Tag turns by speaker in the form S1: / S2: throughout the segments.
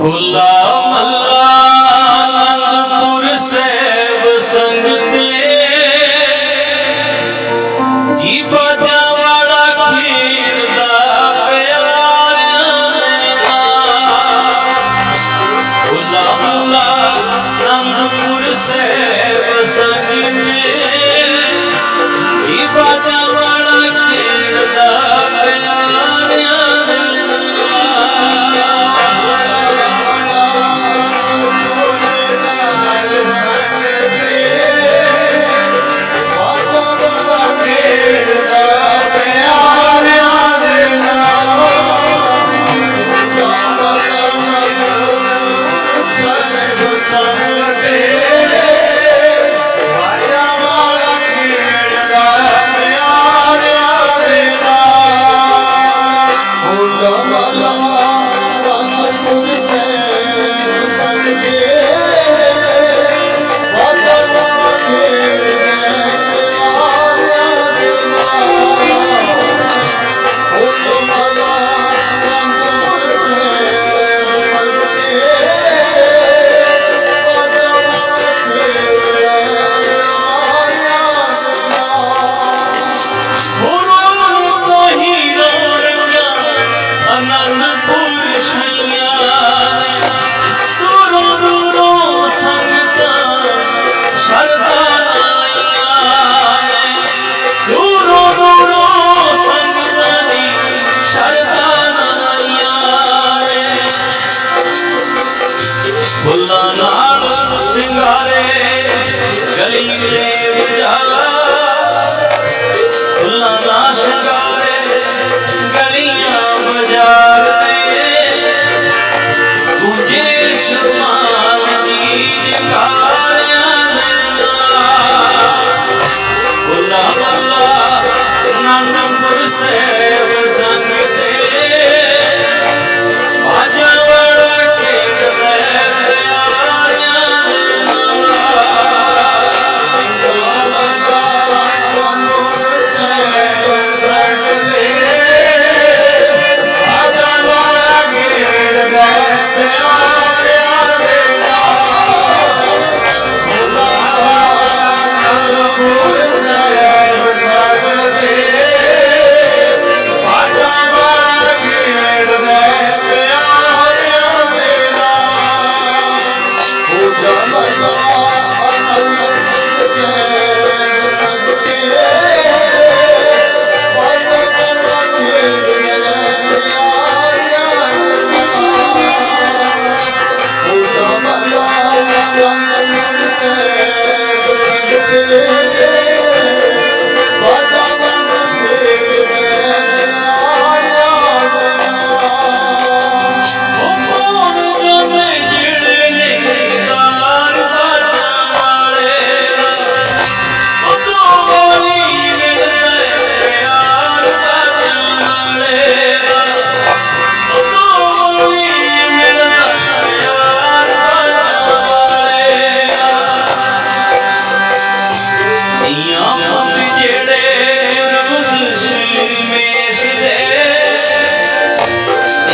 S1: खुला मल्ला आनंदपुर से संगते जीवा वाला की ਫੁੱਲਾਂ ਨਾਲ ਸਿੰਗਾਰੇ, ਗਲੀ ਦੇ ਵਿਚਾਲਾ ਫੁੱਲਾਂ ਨਾਲ ਸਿੰਗਾਰੇ, ਗਲੀਆਂ ਬਾਜ਼ਾਰ ਦੇ ਗੂੰਜੇ ਸ਼ਰਮਾਨ ਦੀ ਜਕਾਰਿਆਂ ਦੇ ਨਾਲ। ਫੁੱਲਾਂ ਵੱਲਾ ਨਾਨਕ ਮੁਰਸੇ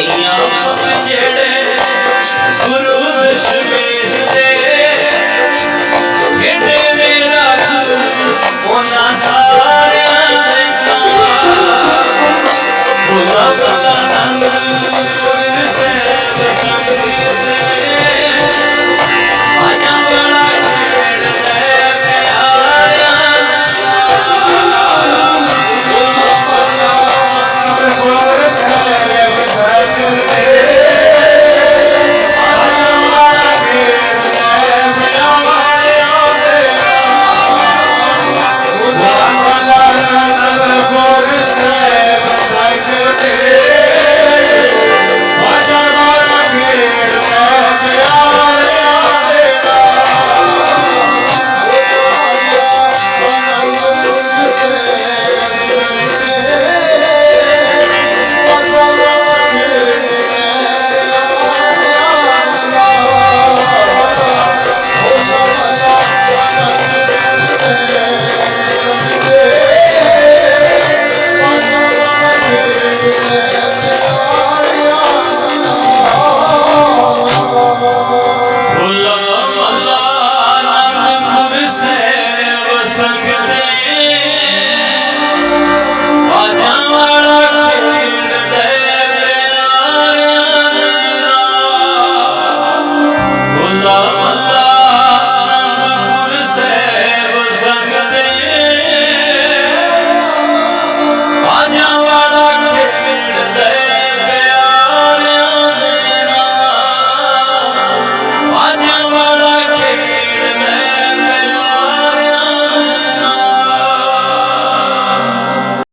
S1: ஐயா